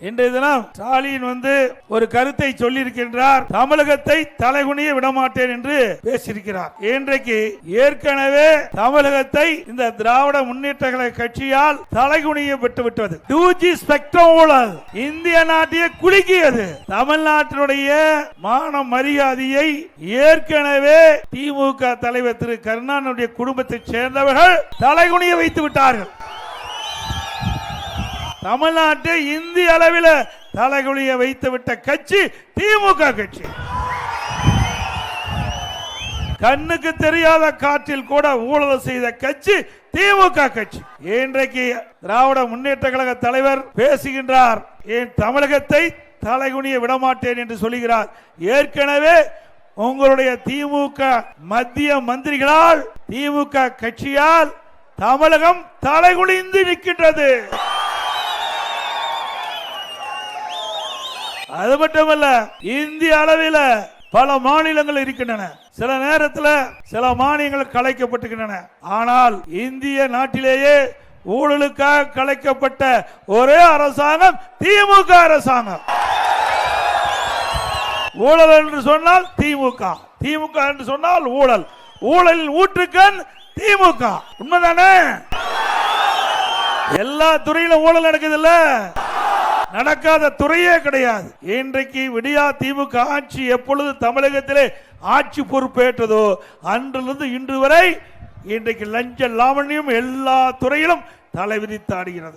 இன்றைய தினம் ஸ்டாலின் வந்து ஒரு கருத்தை சொல்லியிருக்கின்றார். தமிழகத்தை தலைகுனிய விடமாட்டேன் என்று பேசியிருக்கிறார். இன்றைக்கு ஏற்கனவே தமிழகத்தை இந்த திராவிட முன்னேற்ற கழக கட்சியால் தலைகுனிய விட்டு விட்டது டூ ஜி ஸ்பெக்ட்ரம் ஊழல் இந்திய நாட்டையே குலுக்கியது. தமிழ்நாட்டினுடைய மான மரியாதையை ஏற்கனவே திமுக தலைவர் திரு கருணாநிதியுடைய குடும்பத்தைச் சேர்ந்தவர்கள் தலைகுனிய வைத்து விட்டார்கள் தமிழ்நாட்டை இந்திய அளவில் தலைகுலிய வைத்துவிட்ட கட்சி திமுக கட்சி. கண்ணுக்கு தெரியாத காற்றில் கூட ஊழல் செய்த கட்சி திமுக கட்சி. இன்றைக்கு திராவிட முன்னேற்ற கழக தலைவர் பேசுகின்றார் என் தமிழகத்தை தலைகுனிய விடமாட்டேன் என்று சொல்லுகிறார். ஏற்கனவே உங்களுடைய திமுக மத்திய மந்திரிகளால் திமுக கட்சியால் தமிழகம் தலைகுனிந்து நிற்கின்றது. அது மட்டுமல்ல இந்திய அளவில் பல மாநிலங்கள் இருக்கின்றன. சில நேரத்தில் சில மானியங்கள் கலைக்கப்பட்டுகின்றன. ஆனால் இந்திய நாட்டிலேயே ஊழலுக்காக கலைக்கப்பட்ட ஒரே அரசாங்கம் திமுக அரசாங்கம். ஊழல் என்று சொன்னால் திமுக. திமுக என்று சொன்னால் ஊழல். ஊழலில் ஊற்றுக்கண் திமுக. உண்மைதானே? எல்லா துறையிலும் ஊழல் நடக்குது இல்லை? நடக்காத துறையே கிடையாது. இன்றைக்கு விடியா திமுக ஆட்சி எப்பொழுது தமிழகத்திலே ஆட்சி பொறுப்பேற்றதோ அன்றிலிருந்து இன்று வரை இன்றைக்கு லஞ்ச லாவண்யம் எல்லா துறையிலும் தலை விரித்து ஆடுகிறது.